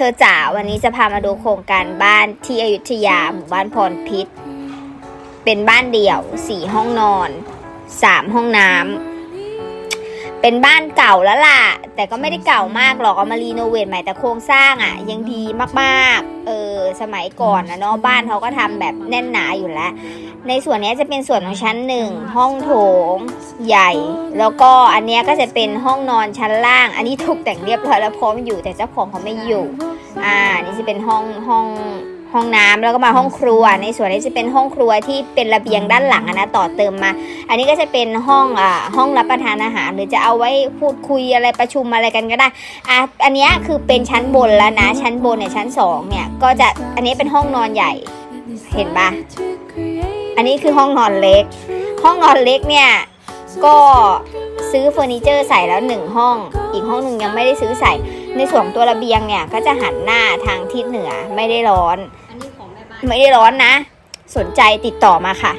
ธอจ๋าวันนี้จะพามาดูโครงการบ้านที่อยุธยาหมู่บ้านพรพิษ เป็นบ้านเดี่ยวสี่ห้องนอนสามห้องน้ำเป็นบ้านเก่าแล้วล่ะ แต่ก็ไม่ได้เก่ามากหรอกเอามารีโนเวทใหม่แต่โครงสร้างอะ ยังดีมากๆ เออสมัยก่อนนะเนาะบ้านเขาก็ทำแบบแน่นหนาอยู่แล้ว ในส่วนนี้จะเป็นส่วนของชั้นหนึ่งห้องโถงใหญ่ แล้วก็อันเนี้ยก็จะเป็นห้องนอนชั้นล่าง อันนี้ถูกแต่งเรียบร้อยแล้วพร้อมอยู่แต่เจ้าของเขาไม่อยู่ อ่านี่จะเป็นห้องห้องห้องน้ำแล้วก็มาห้องครัว ในส่วนนี้จะเป็นห้องครัวที่เป็นระเบียงด้านหลังนะต่อเติมมา อันนี้ก็จะเป็นห้องอ่าห้องรับประทานอาหาร หรือจะเอาไว้พูดคุยอะไรประชุมอะไรกันก็ได้อะอันนี้คือเป็นชั้นบนแล้วนะ ชั้นบนเนี่ยชั้นสองเนี่ยก็จะอันนี้เป็นห้องนอนใหญ่เห็นปะอันนี้คือห้องนอนเล็ก ห้องนอนเล็กเนี่ยก็ ซื้อเฟอร์นิเจอร์ใส่แล้วหนึ่งห้อง อีกห้องหนึ่งยังไม่ได้ซื้อใส่ ในส่วนตัวระเบียงเนี่ยก็จะหันหน้าทางทิศเหนือไม่ได้ร้อนอนนไม่ได้ร้อนนะ สนใจติดต่อมาค่ะ